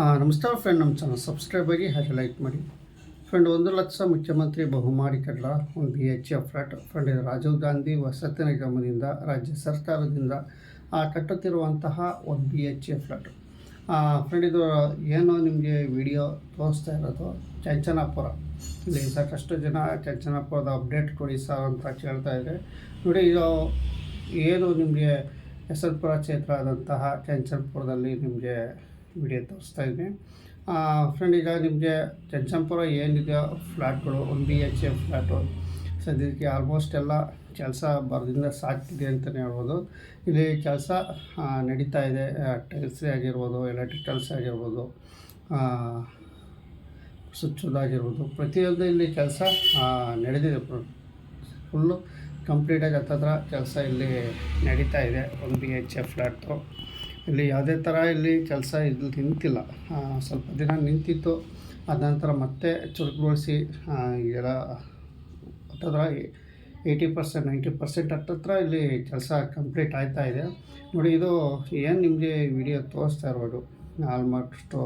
ನಮಸ್ಕಾರ ಫ್ರೆಂಡ್ ನಮ್ಮ channel subscribe ಆಗಿ ಹಾಗೆ ಲೈಕ್ ಮಾಡಿ. ಫ್ರೆಂಡ್ ಒಂದು ಲಕ್ಷ ಮುಖ್ಯಮಂತ್ರಿ ಬಹುಮಾರಿ ಕಡಲ ಒಂದು B H F flat friend Rajiv Gandhi ವಸತಿ ನಿಗಮದಿಂದ ರಾಜ್ಯ ಸರ್ಕಾರದಿಂದ ಕಟ್ಟುತ್ತಿರುವಂತಹ ಒಂದು B H F flat friend ಇದು ಏನು ನಿಮಗೆ ವಿಡಿಯೋ ತೋರಿಸ್ತಾ ಇರೋದು, ಚಂಚನಾಪುರ. ಇಲ್ಲಿ ಸಾಕಷ್ಟು ಜನ ಚಂಚನಾಪುರದ ಅಪ್ಡೇಟ್ ಕೊಡಿ ಸರ್ ಅಂತ ಕೇಳ್ತಾ ಇದೆ ನೋಡಿ, ಇದು ಏನು ನಿಮಗೆ ಹೆಸರುಪುರ ಕ್ಷೇತ್ರ ಆದಂತಹ ಚಂಚನಪುರದಲ್ಲಿ ನಿಮಗೆ ವಿಡಿಯೋ ತೋರಿಸ್ತಾ ಇದ್ದೀನಿ. ಫ್ರೆಂಡ್ ಈಗ ನಿಮಗೆ ಜನಸಂಪುರ ಏನಿದೆಯೋ ಫ್ಲ್ಯಾಟ್ಗಳು one B H F flat ಸದ್ಯಕ್ಕೆ ಆಲ್ಮೋಸ್ಟ್ ಎಲ್ಲ ಕೆಲಸ ಬರದಿಂದ ಸಾಕ್ತಿದೆ ಅಂತಲೇ ಹೇಳ್ಬೋದು. ಇಲ್ಲಿ ಕೆಲಸ ನಡೀತಾ ಇದೆ. ಟೈಲ್ಸ್ರಿ ಆಗಿರ್ಬೋದು ಎಲೆಕ್ಟ್ರಿಕಲ್ಸ್ ಆಗಿರ್ಬೋದು ಸುಚ್ಚೋದಾಗಿರ್ಬೋದು ಪ್ರತಿಯೊಂದು ಇಲ್ಲಿ ಕೆಲಸ ನಡೆದಿದೆ. ಫುಲ್ಲು ಕಂಪ್ಲೀಟಾಗಿ ಹತ್ತತ್ರ ಕೆಲಸ ಇಲ್ಲಿ ನಡೀತಾ ಇದೆ. ಒಂದು ಬಿ ಎಚ್ ಎಫ್ ಫ್ಲ್ಯಾಟ್ದು ಇಲ್ಲಿ ಯಾವುದೇ ಥರ ಇಲ್ಲಿ ಕೆಲಸ ಇಲ್ಲಿ ನಿಂತಿಲ್ಲ. ಸ್ವಲ್ಪ ದಿನ ನಿಂತಿತ್ತು. ಅದ ನಂತರ ಮತ್ತೆ ಚುರುಕುಗೊಳಿಸಿ ಎಲ್ಲ ಹತ್ತತ್ರ ಏಯ್ಟಿ ಪರ್ಸೆಂಟ್ ನೈಂಟಿ ಪರ್ಸೆಂಟ್ ಹತ್ತತ್ರ ಇಲ್ಲಿ ಕೆಲಸ ಕಂಪ್ಲೀಟ್ ಆಯ್ತಾ ಇದೆ. ನೋಡಿ, ಇದು ಏನು ನಿಮಗೆ ವಿಡಿಯೋ ತೋರಿಸ್ತಾ ಇರೋದು? ಆಲ್ಮೋಸ್ಟು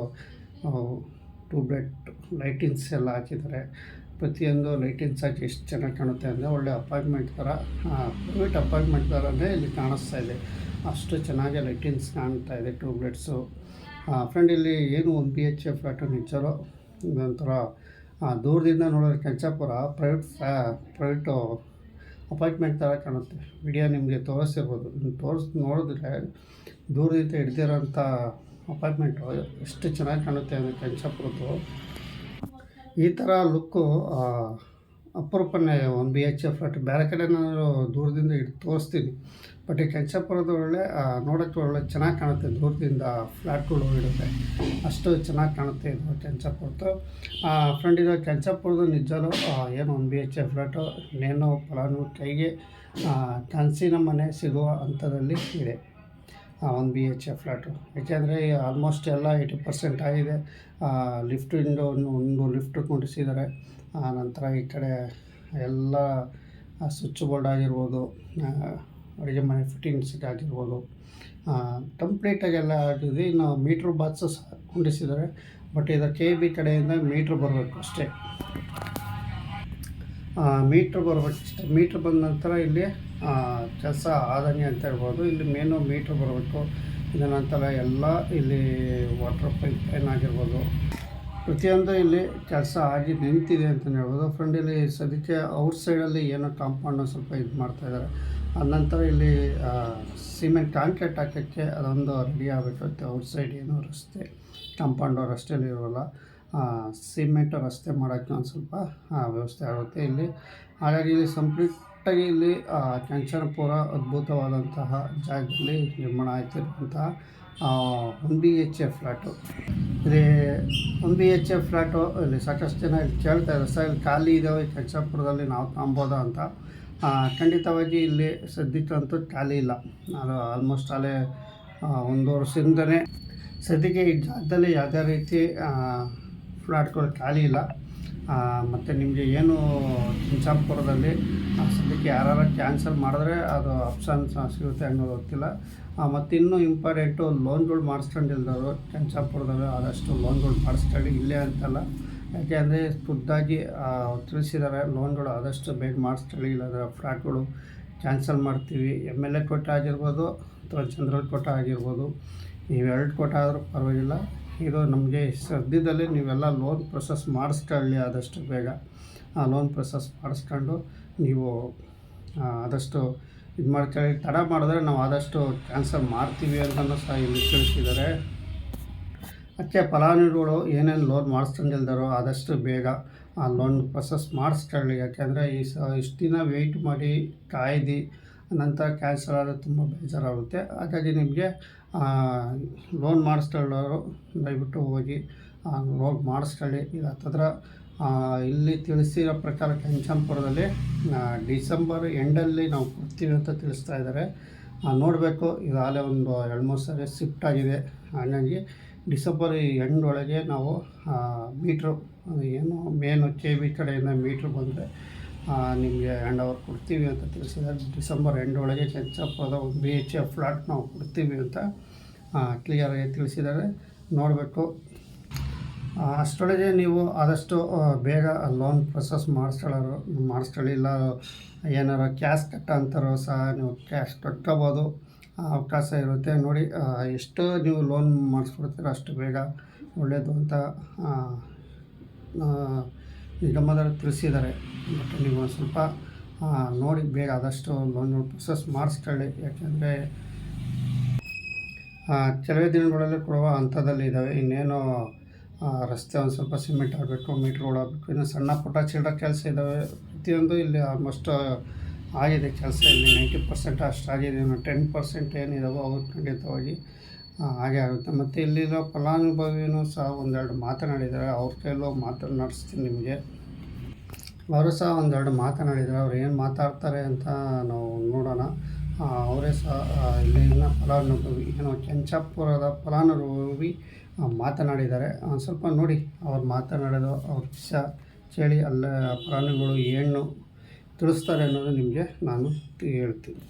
ಟ್ಯೂಬ್ಲೈಟ್ ಲೈಟಿಂಗ್ಸ್ ಎಲ್ಲ ಹಾಕಿದ್ದಾರೆ. ಪ್ರತಿಯೊಂದು ಲೈಟಿಂಗ್ಸ್ ಹಾಕಿ ಎಷ್ಟು ಚೆನ್ನಾಗಿ ಕಾಣುತ್ತೆ ಅಂದರೆ ಒಳ್ಳೆ ಅಪಾರ್ಟ್ಮೆಂಟ್ ಥರ ಪ್ರೈವೇಟ್ ಅಪಾರ್ಟ್ಮೆಂಟ್ ಥರನೇ ಇಲ್ಲಿ ಕಾಣಿಸ್ತಾ ಇದೆ. ಅಷ್ಟು ಚೆನ್ನಾಗಿ ಲೈಟಿಂಗ್ಸ್ ಕಾಣ್ತಾ ಇದೆ ಟ್ಯೂಬ್ಲೆಟ್ಸು ಫ್ರೆಂಡ್ ಇಲ್ಲಿ ಏನು ಒಂದು ಬಿ ಎಚ್ ಎ ಫ್ಲಾಟು ನಿಂಚರೋ ಆ, ದೂರದಿಂದ ನೋಡಿದ್ರೆ ಕೆಂಚಾಪುರ ಪ್ರೈವೇಟ್ ಫ್ಯಾ ಪ್ರೈವೇಟು ಅಪಾಯಿಂಟ್ಮೆಂಟ್ ಥರ ಕಾಣುತ್ತೆ. ವಿಡಿಯೋ ನಿಮಗೆ ತೋರಿಸಿರ್ಬೋದು. ನೀವು ತೋರಿಸ್ ನೋಡಿದ್ರೆ ದೂರದಿಂದ ಹಿಡ್ದಿರೋಂಥ ಅಪಾರ್ಟ್ಮೆಂಟು ಎಷ್ಟು ಚೆನ್ನಾಗಿ ಕಾಣುತ್ತೆ ಅಂದರೆ ಕೆಂಚಾಪುರದ್ದು. ಈ ಥರ look ಅಪರೂಪನೇ one B H F flat ಬೇರೆ ಕಡೆ ದೂರದಿಂದ ಇಟ್ಟು ತೋರಿಸ್ತೀನಿ. ಬಟ್ ಈ ಕೆಂಚಪುರದ ಒಳ್ಳೆ ನೋಡೋಕ್ಕೆ ಒಳ್ಳೆ ಚೆನ್ನಾಗಿ ಕಾಣುತ್ತೆ. ದೂರದಿಂದ ಫ್ಲ್ಯಾಟ್ಗಳು ಇಡುತ್ತೆ ಅಷ್ಟು ಚೆನ್ನಾಗಿ ಕಾಣುತ್ತೆ ಇದು ಕೆಂಚಪುರದ್ದು ಫ್ರೆಂಡ್ ಇದು ಕೆಂಚಪುರದ ನಿಜಲು ಏನು one B H F flat ಇನ್ನೇನು ಫಲಾನು, ಕೈಗೆ ಕನಸಿನ ಮನೆ ಸಿಗುವ ಹಂತದಲ್ಲಿ ಇದೆ. ಒಂದು ಬಿ ಎಚ್ ಎ ಫ್ಲ್ಯಾಟು ಯಾಕೆಂದರೆ ಆಲ್ಮೋಸ್ಟ್ ಎಲ್ಲ ಏಯ್ಟಿ ಪರ್ಸೆಂಟ್ ಆಗಿದೆ. ಲಿಫ್ಟ್ ವಿಂಡೋನು ಒಂದು ಲಿಫ್ಟ್ ಕುಂಡಿಸಿದ್ದಾರೆ. ನಂತರ ಈ ಕಡೆ ಎಲ್ಲ ಸ್ವಿಚ್ ಬೋರ್ಡ್ ಆಗಿರ್ಬೋದು ಅಡುಗೆ ಮನೆ ಫಿಟ್ಟಿಂಗ್ಸ್ ಆಗಿರ್ಬೋದು ಕಂಪ್ಲೀಟಾಗಿ ಎಲ್ಲ ಆಗಿದೆ ಇನ್ನು ಮೀಟ್ರ್ ಬಾಕ್ಸು ಸಹ ಕುಂಡಿಸಿದ್ದಾರೆ. ಬಟ್ ಇದು ಕೆ ಬಿ ಕಡೆಯಿಂದ ಮೀಟ್ರ್ ಬರಬೇಕು ಅಷ್ಟೇ. ಮೀಟ್ರ್ ಬರಬೇಕಷ್ಟೆ ಮೀಟ್ರ್ ಬಂದ ನಂತರ ಇಲ್ಲಿ ಕೆಲಸ ಆದನಿ ಅಂತ ಹೇಳ್ಬೋದು. ಇಲ್ಲಿ ಮೇನು ಮೀಟ್ರ್ ಬರಬೇಕು. ಇದರ ನಂತರ ಎಲ್ಲ ಇಲ್ಲಿ ವಾಟರ್ ಪೈಪ್ ಏನಾಗಿರ್ಬೋದು ಪ್ರತಿಯೊಂದು ಇಲ್ಲಿ ಕೆಲಸ ಆಗಿ ನಿಂತಿದೆ ಅಂತ ಹೇಳ್ಬೋದು. ಫ್ರೆಂಡ್ ಇಲ್ಲಿ ಸದ್ಯಕ್ಕೆ ಔಟ್ ಸೈಡಲ್ಲಿ ಏನೋ ಕಾಂಪೌಂಡ್ ಸ್ವಲ್ಪ ಇದು ಮಾಡ್ತಾಯಿದ್ದಾರೆ ನಂತರ ಇಲ್ಲಿ ಸಿಮೆಂಟ್ ಕಾಂಕ್ರೀಟ್ ಹಾಕೋಕ್ಕೆ ಅದೊಂದು ರೆಡಿ ಆಗಬೇಕಾಗುತ್ತೆ ಔಟ್ ಸೈಡ್ ಏನೋ ರಸ್ತೆ ಕಾಂಪೌಂಡು ರಸ್ತೆಯಲ್ಲಿ ಇರೋಲ್ಲ. ಸಿಮೆಂಟ್ ರಸ್ತೆ ಮಾಡೋಕ್ಕೆ ಒಂದು ಸ್ವಲ್ಪ ವ್ಯವಸ್ಥೆ ಆಗುತ್ತೆ ಇಲ್ಲಿ. ಹಾಗಾಗಿ ಇಲ್ಲಿ ಕಂಪ್ಲೀಟಾಗಿ ಇಲ್ಲಿ ಕೆಂಚನಪುರ ಅದ್ಭುತವಾದಂತಹ ಜಾಗದಲ್ಲಿ ನಿರ್ಮಾಣ ಆಯ್ತಿರುವಂತಹ ಒಂದು ಬಿ ಎಚ್ ಎ ಫ್ಲ್ಯಾಟು ಇಲ್ಲಿ ಒಂದು ಬಿ ಎಚ್ ಎ ಫ್ಲ್ಯಾಟು ಇಲ್ಲಿ ಸಾಕಷ್ಟು ಜನ ಇಲ್ಲಿ ಕೇಳ್ತಾ ಇದ್ದಾರೆ, ಸರ್, ಇಲ್ಲಿ ಖಾಲಿ ಇದ್ದಾವೆ ಕೆಂಚನಪುರದಲ್ಲಿ ನಾವು ತೊಗೊಬೋದಾ ಅಂತ. ಖಂಡಿತವಾಗಿ ಇಲ್ಲಿ ಸದ್ಯಕ್ಕಂತೂ ಖಾಲಿ ಇಲ್ಲ. ಅದು ಆಲ್ಮೋಸ್ಟ್ ಅಲ್ಲೇ ಒಂದು ವರ್ಷದಿಂದನೇ ಸದ್ಯಕ್ಕೆ ಈ ಜಾಗದಲ್ಲಿ ಯಾವುದೇ ರೀತಿ ಫ್ಲ್ಯಾಟ್ಗಳು ಖಾಲಿ ಇಲ್ಲ. ಮತ್ತು ನಿಮಗೆ ಏನು ಚಿಂಚಾಪುರದಲ್ಲಿ ಸದ್ಯಕ್ಕೆ ಯಾರು ಕ್ಯಾನ್ಸಲ್ ಮಾಡಿದ್ರೆ ಅದು ಆಪ್ಷನ್ ಸಿಗುತ್ತೆ ಅನ್ನೋದು ಗೊತ್ತಿಲ್ಲ. ಮತ್ತು ಇನ್ನೂ ಇಂಪಾರ್ಟೆಂಟು ಲೋನ್ಗಳು ಮಾಡಿಸ್ಕೊಂಡಿಲ್ದವರು ಚಂಚಾಪುರದಲ್ಲಿ ಆದಷ್ಟು ಲೋನ್ಗಳು ಮಾಡಿಸ್ಕೊಳ್ಳಿ ಇಲ್ಲೇ ಅಂತಲ್ಲ. ಯಾಕೆ ಅಂದರೆ ಖುದ್ದಾಗಿ ತಿಳಿಸಿದ್ದಾರೆ ಲೋನ್ಗಳು ಆದಷ್ಟು ಬೇಗ ಮಾಡಿಸ್ಕೊಳ್ಳಿ, ಇಲ್ಲಾಂದರೆ ಫ್ರಾಡ್ಗಳು ಕ್ಯಾನ್ಸಲ್ ಮಾಡ್ತೀವಿ. ಎಂ ಎಲ್ ಎ ಕೋಟ ಆಗಿರ್ಬೋದು, ಅಥವಾ ಜನರಲ್ ಕೋಟ ಆಗಿರ್ಬೋದು ಇವೆರಡು ಕೋಟ ಆದರೂ ಪರವಾಗಿಲ್ಲ. ಇದು ನಮಗೆ ಸದ್ಯದಲ್ಲೇ ನೀವೆಲ್ಲ ಲೋನ್ ಪ್ರೊಸೆಸ್ ಮಾಡಿಸ್ಕೊಳ್ಳಿ ಆದಷ್ಟು ಬೇಗ. ಆ ಲೋನ್ ಪ್ರೊಸೆಸ್ ಮಾಡಿಸ್ಕೊಂಡು ನೀವು ಆದಷ್ಟು ಇದು ಮಾಡ್ಕೊಳ್ಳಿ. ತಡ ಮಾಡಿದ್ರೆ ನಾವು ಆದಷ್ಟು ಕ್ಯಾನ್ಸಲ್ ಮಾಡ್ತೀವಿ ಅಂತಲೂ ಸಹ ಇಲ್ಲಿ ತಿಳಿಸಿದ್ದಾರೆ. ಅದಕ್ಕೆ ಫಲಾನುಭವಿಗಳು ಏನೇನು ಲೋನ್ ಮಾಡಿಸ್ಕೊಂಡಿಲ್ದಾರೋ ಆದಷ್ಟು ಬೇಗ ಆ ಲೋನ್ ಪ್ರೊಸೆಸ್ ಮಾಡಿಸ್ಕೊಳ್ಳಿ. ಯಾಕೆಂದರೆ ಈ ಸ, ಇಷ್ಟು ದಿನ ವೆಯ್ಟ್ ಮಾಡಿ ಕಾಯ್ದು ನಂತರ ಕ್ಯಾನ್ಸಲ್ ಆದರೆ ತುಂಬ ಬೇಜಾರಾಗುತ್ತೆ. ಹಾಗಾಗಿ ನಿಮಗೆ ಲೋನ್ ಮಾಡಿಸ್ಕೊಳ್ಳೋರು ದಯವಿಟ್ಟು ಹೋಗಿ ಲೋನ್ ಮಾಡಿಸ್ಕೊಳ್ಳಿ. ಈಗ ಹತ್ತತ್ರ ಇಲ್ಲಿ ತಿಳಿಸಿರೋ ಪ್ರಕಾರ ಕೆಂಚನಪುರದಲ್ಲಿ ಡಿಸೆಂಬರ್ ಎಂಡಲ್ಲಿ ನಾವು ಕೊಡ್ತೀವಿ ಅಂತ ತಿಳಿಸ್ತಾ ಇದ್ದಾರೆ. ನೋಡಬೇಕು ಆಗಲೇ ಒಂದು ಎರಡು ಮೂರು ಸಾರಿ ಶಿಫ್ಟ್ ಆಗಿದೆ. ಹಾಗಾಗಿ ಡಿಸೆಂಬರ್ ಎಂಡ್ ಒಳಗೆ ನಾವು ಮೀಟ್ರು, ಏನು ಮೇನು ಕೆ ಬಿ ಕಡೆಯಿಂದ ಮೀಟ್ರ್ ಬಂದರೆ ನಿಮಗೆ ಹ್ಯಾಂಡ್ ಓವರ್ ಕೊಡ್ತೀವಿ ಅಂತ ತಿಳಿಸಿದ್ದಾರೆ. ಡಿಸೆಂಬರ್ ಎಂಡ್ ಒಳಗೆ ಕೆಂಚಾಪುರದ ಒಂದು ಬಿ ಎಚ್ ಎಫ್ ಫ್ಲಾಟ್ ನಾವು ಕೊಡ್ತೀವಿ ಅಂತ ಕ್ಲಿಯರಾಗಿ ತಿಳಿಸಿದ್ದಾರೆ. ನೋಡಬೇಕು. ಅಷ್ಟೊಳಗೆ ನೀವು ಆದಷ್ಟು ಬೇಗ ಲೋನ್ ಪ್ರೊಸೆಸ್ ಮಾಡಿಸ್ಕೊಳ್ಳೋರು, ಮಾಡಿಸ್ಕೊಳ್ಳಿಲ್ಲ, ಏನಾರು ಕ್ಯಾಶ್ ಕಟ್ಟ ಅಂತಾರೋ ಸಹ ನೀವು ಕ್ಯಾಶ್ ಕಟ್ಕೋಬೋದು. ಅವಕಾಶ ಇರುತ್ತೆ. ನೋಡಿ ಎಷ್ಟು ನೀವು ಲೋನ್ ಮಾಡಿಸ್ಕೊಡ್ತೀರೋ ಅಷ್ಟು ಬೇಗ ಒಳ್ಳೆಯದು ಅಂತ ನಿಗಮದವರು ತಿಳಿಸಿದ್ದಾರೆ. ಬಟ್ ನೀವು ಸ್ವಲ್ಪ ನೋಡಿ, ಬೇಗ ಆದಷ್ಟು ಲೋನ್ ಪ್ರೊಸೆಸ್ ಮಾಡಿಸ್ಕೊಳ್ಳಿ. ಯಾಕೆಂದರೆ ಕೆಲವೇ ದಿನಗಳಲ್ಲಿ ಕೊಡುವ ಹಂತದಲ್ಲಿ ಇದ್ದಾವೆ ಇನ್ನೇನು ರಸ್ತೆ ಒಂದು ಸ್ವಲ್ಪ ಸಿಮೆಂಟ್ ಆಗಬೇಕು ಮೀಟ್ರ್ಗಳು ಆಗಬೇಕು ಇನ್ನು ಸಣ್ಣ ಪುಟ್ಟ ಚಿಲ್ಲರೆ ಕೆಲಸ ಇದ್ದಾವೆ ಪ್ರತಿಯೊಂದು ಇಲ್ಲಿ ಆಲ್ಮೋಸ್ಟ್ ಆಗಿದೆ ಕೆಲಸ. ಇಲ್ಲಿ ನೈಂಟಿ ಪರ್ಸೆಂಟ್ ಅಷ್ಟು ಆಗಿದೆ ಇನ್ನು ಟೆನ್ ಪರ್ಸೆಂಟ್ ಏನಿದಾವೋ, ಅವ್ರು ಖಂಡಿತವಾಗಿ ಹಾಗೆ ಆಗುತ್ತೆ. ಮತ್ತು ಇಲ್ಲಿರೋ ಫಲಾನುಭವಿನೂ ಸಹ ಒಂದೆರಡು ಮಾತನಾಡಿದ್ದಾರೆ. ಅವ್ರ ಮಾತು ಮಾತನಾಡಿಸ್ತೀನಿ ನಿಮಗೆ. ಅವರು ಸಹ ಒಂದೆರಡು ಮಾತನಾಡಿದ್ದಾರೆ. ಅವ್ರು ಏನು ಮಾತಾಡ್ತಾರೆ ಅಂತ ನಾವು ನೋಡೋಣ. ಅವರೇ ಸಹ ಇಲ್ಲಿನ ಫಲಾನುಭವಿ, ಏನೋ ಕೆಂಚಾಪುರದ ಫಲಾನುಭವಿ ಮಾತನಾಡಿದ್ದಾರೆ. ಸ್ವಲ್ಪ ನೋಡಿ ಅವ್ರು ಮಾತನಾಡೋದು, ಅವ್ರ ವಿಷ ಚಳಿ ಅಲ್ಲ ಪ್ರಾಣಿಗಳು ಏನು ತಿಳಿಸ್ತಾರೆ ಅನ್ನೋದು ನಿಮಗೆ ನಾನು ಹೇಳ್ತೀನಿ.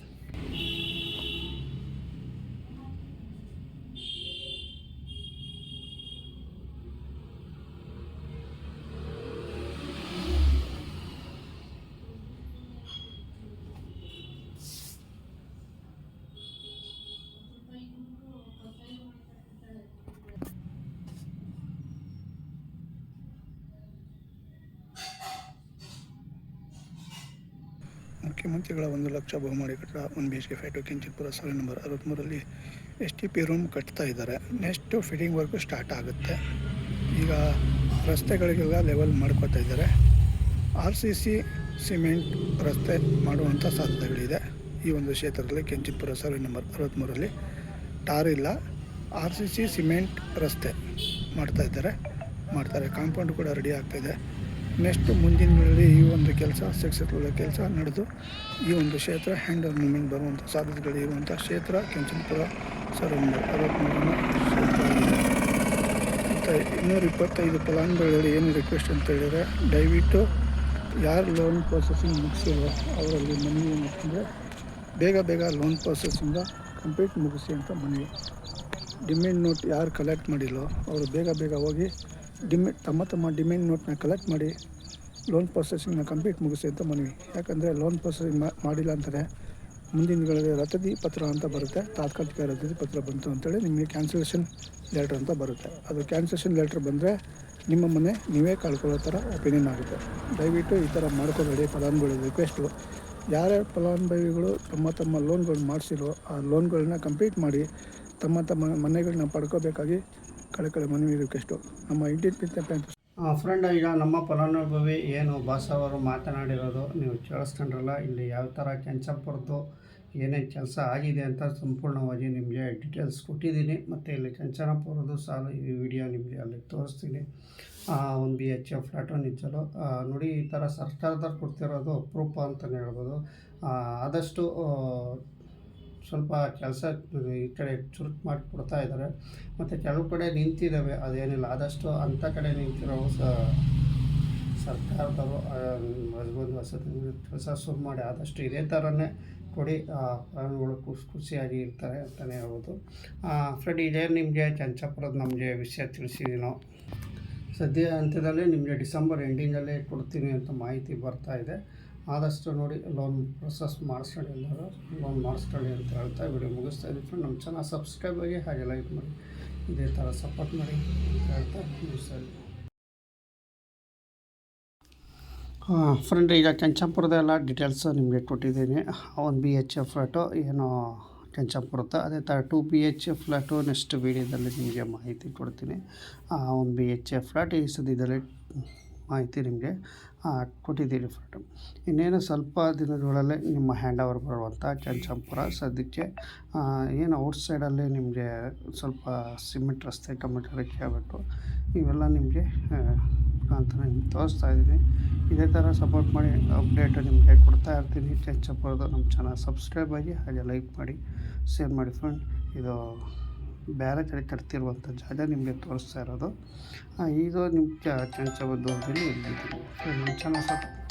ಮುಖ್ಯಮಂತ್ರಿಗಳ ಒಂದು ಲಕ್ಷ ಬಹುಮಾಡಿ ಕಟ್ಟಡ, ಒಂದು B H K fight Kenchipura survey number ಅರವತ್ತ್ಮೂರಲ್ಲಿ ಎಸ್ ಟಿ ಪಿ ರೂಮ್ ಕಟ್ತಾ ಇದ್ದಾರೆ. ನೆಕ್ಸ್ಟು ಫಿಟ್ಟಿಂಗ್ ವರ್ಕು ಸ್ಟಾರ್ಟ್ ಆಗುತ್ತೆ. ಈಗ ರಸ್ತೆಗಳಿಗೆಲ್ಲ ಲೆವೆಲ್ ಮಾಡ್ಕೋತಾ ಇದ್ದಾರೆ. ಆರ್ ಸಿ ಸಿ ಸಿಮೆಂಟ್ ರಸ್ತೆ ಮಾಡುವಂಥ ಸಾಧ್ಯತೆಗಳಿದೆ. ಈ ಒಂದು ಕ್ಷೇತ್ರದಲ್ಲಿ ಕೆಂಚಿಪುರ ಸರ್ವೆ ನಂಬರ್ ಅರವತ್ತ್ಮೂರಲ್ಲಿ ಟಾರ್ ಇಲ್ಲ. ಆರ್ ಸಿ ಸಿ ಸಿಮೆಂಟ್ ರಸ್ತೆ ಮಾಡ್ತಾ ಇದ್ದಾರೆ. ಮಾಡ್ತಾರೆ. ಕಾಂಪೌಂಡ್ ಕೂಡ ರೆಡಿ ಆಗ್ತಾಯಿದೆ ನೆಕ್ಸ್ಟ್ ಮುಂದಿನ ದಿನದಲ್ಲಿ ಈ ಒಂದು ಕೆಲಸ ಸಕ್ಸಸ್ಫುಲ್ ಕೆಲಸ ನಡೆದು ಈ ಒಂದು ಕ್ಷೇತ್ರ ಹ್ಯಾಂಡ್ ಓವರ್ ಮೂಮೆಂಟ್ ಬರುವಂಥ ಸಾಧ್ಯತೆಗಳು ಇರುವಂಥ ಕ್ಷೇತ್ರ ಕೆಂಚನಪುರ ಒಂಬೈನೂರ ಅರವತ್ತ್ಮೂರನ ಇನ್ನೂರ ಇಪ್ಪತ್ತೈದು ಫಲಾನುಭವಿಗಳಲ್ಲಿ ಏನು ರಿಕ್ವೆಸ್ಟ್ ಅಂತ ಹೇಳಿದರೆ, ದಯವಿಟ್ಟು ಯಾರು ಲೋನ್ ಪ್ರೊಸೆಸಿಂಗ್ ಮುಗಿಸಿಲ್ವೋ ಅವರಲ್ಲಿ ಮನವಿ ಏನಂತಂದರೆ ಬೇಗ ಬೇಗ ಲೋನ್ ಪ್ರೋಸೆಸಿಂಗ್ ಕಂಪ್ಲೀಟ್ ಮುಗಿಸಿ ಅಂತ ಮನವಿ. ಡಿಮ್ಯಾಂಡ್ ನೋಟ್ ಯಾರು ಕಲೆಕ್ಟ್ ಮಾಡಿಲ್ಲೋ ಅವರು ಬೇಗ ಬೇಗ ಹೋಗಿ ಡಿಮೆ ತಮ್ಮ ತಮ್ಮ ಡಿಮ್ಯಾಂಡ್ ನೋಟ್ನ ಕಲೆಕ್ಟ್ ಮಾಡಿ ಲೋನ್ ಪ್ರೊಸೆಸಿಂಗ್ನ ಕಂಪ್ಲೀಟ್ ಮುಗಿಸಿ ಅಂತ ಮನವಿ. ಯಾಕಂದರೆ ಲೋನ್ ಪ್ರೊಸೆಸಿಂಗ್ ಮಾಡಿಲ್ಲ ಅಂತಾರೆ. ಮುಂದಿನ ದಿನಗಳಲ್ಲಿ ರಸದಿ ಪತ್ರ ಅಂತ ಬರುತ್ತೆ. ತಾತ್ಕಾಲಿಕ ರತದಿ ಪತ್ರ ಬಂತು ಅಂತೇಳಿ ನಿಮಗೆ ಕ್ಯಾನ್ಸಲೇಷನ್ ಲೆಟ್ರ್ ಅಂತ ಬರುತ್ತೆ. ಅದು ಕ್ಯಾನ್ಸಲೇಷನ್ ಲೆಟ್ರ್ ಬಂದರೆ ನಿಮ್ಮ ಮನೆ ನೀವೇ ಕಳ್ಕೊಳ್ಳೋ ಥರ ಒಪಿನಿಯನ್ ಆಗುತ್ತೆ. ದಯವಿಟ್ಟು ಈ ಥರ ಮಾಡ್ಕೋಬೇಡಿ. ಫಲಾನುಭವಿ ರಿಕ್ವೆಸ್ಟು ಯಾರ್ಯಾರು ಫಲಾನುಭವಿಗಳು ತಮ್ಮ ತಮ್ಮ ಲೋನ್ಗಳನ್ನ ಮಾಡಿಸಿರೋ ಆ ಲೋನ್ಗಳನ್ನ ಕಂಪ್ಲೀಟ್ ಮಾಡಿ ತಮ್ಮ ತಮ್ಮ ಮನೆಗಳನ್ನ ಪಡ್ಕೋಬೇಕಾಗಿ ಕಳಕಳಿ ಮನವಿ ರಿಕ್ವೆಸ್ಟು ನಮ್ಮ ಇಂಡಿಯನ್ ಫ್ರೆಂಡ್ ಈಗ ನಮ್ಮ ಫಲಾನುಭವಿ ಏನು ಬಾಸವರು ಮಾತನಾಡಿರೋದು ನೀವು ಕೇಳಿಸ್ಕೊಂಡ್ರಲ್ಲ, ಇಲ್ಲಿ ಯಾವ ಥರ ಕೆಂಚಪುರದ್ದು ಏನೇನು ಕೆಲಸ ಆಗಿದೆ ಅಂತ ಸಂಪೂರ್ಣವಾಗಿ ನಿಮಗೆ ಡೀಟೇಲ್ಸ್ ಕೊಟ್ಟಿದ್ದೀನಿ. ಮತ್ತು ಇಲ್ಲಿ ಕೆಂಚನಪುರದ್ದು ಸಾಲ ಈ ವಿಡಿಯೋ ನಿಮಗೆ ಅಲ್ಲಿ ತೋರಿಸ್ತೀನಿ. ಒಂದು ಬಿ ಎಚ್ ಎಫ್ ಫ್ಲಾಟು ನಿಜಲು ನೋಡಿ ಈ ಥರ ಸರ್ಕಾರದವ್ರು ಕೊಡ್ತಿರೋದು ಅಪ್ರೂಪ ಅಂತಲೇ ಹೇಳ್ಬೋದು. ಆದಷ್ಟು ಸ್ವಲ್ಪ ಕೆಲಸ ಈ ಕಡೆ ಚುರುಕು ಮಾಡಿ ಕೊಡ್ತಾ ಇದ್ದಾರೆ. ಮತ್ತು ಕೆಲವು ಕಡೆ ನಿಂತಿದ್ದಾವೆ ಅದೇನಿಲ್ಲ. ಆದಷ್ಟು ಅಂಥ ಕಡೆ ನಿಂತಿರೋ ಸ ಸರ್ಕಾರದವರು ಮಜಬೂತ್ ವಸತಿ ಕೆಲಸ ಶುರು ಮಾಡಿ ಆದಷ್ಟು ಇದೇ ಥರನೇ ಕೊಡಿ. ಆ, ಪ್ರಾಣಿಗಳು ಖುಷಿ ಖುಷಿಯಾಗಿ ಇರ್ತಾರೆ ಅಂತಲೇ ಹೇಳ್ಬೋದು. ಫ್ರೆಂಡ್ ಇದೇ ನಿಮಗೆ ಚಂಚಾಪುರದ ನಮಗೆ ವಿಷಯ ತಿಳಿಸಿದೀನೋ ಸದ್ಯ ಹಂತದಲ್ಲಿ ನಿಮಗೆ ಡಿಸೆಂಬರ್ ಎಂಡಿಂಗಲ್ಲೇ ಕೊಡ್ತೀನಿ ಅಂತ ಮಾಹಿತಿ ಬರ್ತಾ ಇದೆ. ಆದಷ್ಟು ನೋಡಿ ಲೋನ್ ಪ್ರೊಸೆಸ್ ಮಾಡಿಸ್ಕೊಳ್ಳಿ ಎಲ್ಲರೂ, ಲೋನ್ ಮಾಡಿಸ್ಕೊಳ್ಳಿ ಅಂತ ಹೇಳ್ತಾ ವಿಡಿಯೋ ಮುಗಿಸ್ತಾ ಇದ್ದೀನಿ ಫ್ರೆಂಡ್ ನಮ್ಮ ಚಾನಲ್ ಸಬ್ಸ್ಕ್ರೈಬ್ ಆಗಿ ಹಾಗೆ ಲೈಕ್ ಮಾಡಿ. ಇದೇ ಥರ ಸಪೋರ್ಟ್ ಮಾಡಿ ಅಂತ ಹೇಳ್ತಾ ಮುಗಿಸ್ತಾ ಇದ್ದೀನಿ. ಫ್ರೆಂಡ್ ಈಗ ಕೆಂಚಂಪುರದ ಎಲ್ಲ ಡೀಟೇಲ್ಸ್ ನಿಮಗೆ ಕೊಟ್ಟಿದ್ದೀನಿ. ಒಂದು ಬಿ ಎಚ್ ಎಫ್ ಫ್ಲಾಟು ಏನು ಕೆಂಚಂಪುರದ, ಅದೇ ಥರ two B H F flat next ವೀಡಿಯೋದಲ್ಲಿ ನಿಮಗೆ ಮಾಹಿತಿ ಕೊಡ್ತೀನಿ. ಒಂದು ಬಿ ಎಚ್ ಎಫ್ ಫ್ಲಾಟ್ ಈ ಸದ್ಯದಲ್ಲಿ ಮಾಹಿತಿ ನಿಮಗೆ ಕೊಟ್ಟಿದ್ದೀನಿ ಫ್ರೆಂಡ್ ಇನ್ನೇನು ಸ್ವಲ್ಪ ದಿನದೊಳಲ್ಲೇ ನಿಮ್ಮ ಹ್ಯಾಂಡ್ ಓವರ್ ಬರುವಂಥ ಚಂಚಂಪುರ, ಸದ್ಯಕ್ಕೆ ಏನು ಔಟ್ ಸೈಡಲ್ಲಿ ನಿಮಗೆ ಸ್ವಲ್ಪ ಸಿಮೆಂಟ್ ರಸ್ತೆ ಟೊಮೆಟೊಕ್ಕೆ ಆಗಬೇಕು. ಇವೆಲ್ಲ ನಿಮಗೆ ಅಂತ ನಿಮ್ಗೆ ತೋರಿಸ್ತಾ ಇದ್ದೀನಿ. ಇದೇ ಥರ ಸಪೋರ್ಟ್ ಮಾಡಿ ಅಪ್ಡೇಟ್ ನಿಮಗೆ ಕೊಡ್ತಾ ಇರ್ತೀನಿ. ಚಂಚಂಪುರದ ನಮ್ಮ ಚಾನಲ್ ಸಬ್ಸ್ಕ್ರೈಬ್ ಆಗಿ ಹಾಗೆ ಲೈಕ್ ಮಾಡಿ ಶೇರ್ ಮಾಡಿ ಫ್ರೆಂಡ್ ಇದು ಬೇರೆ ಕಡೆ ಕಟ್ತಿರುವಂಥ ಜಾಗ ನಿಮಗೆ ತೋರಿಸ್ತಾ ಇರೋದು. ಇದು ನಿಮ್ಮ ಚಂಚಬದ್ದು ಚಾನಲ್ ಸಪ್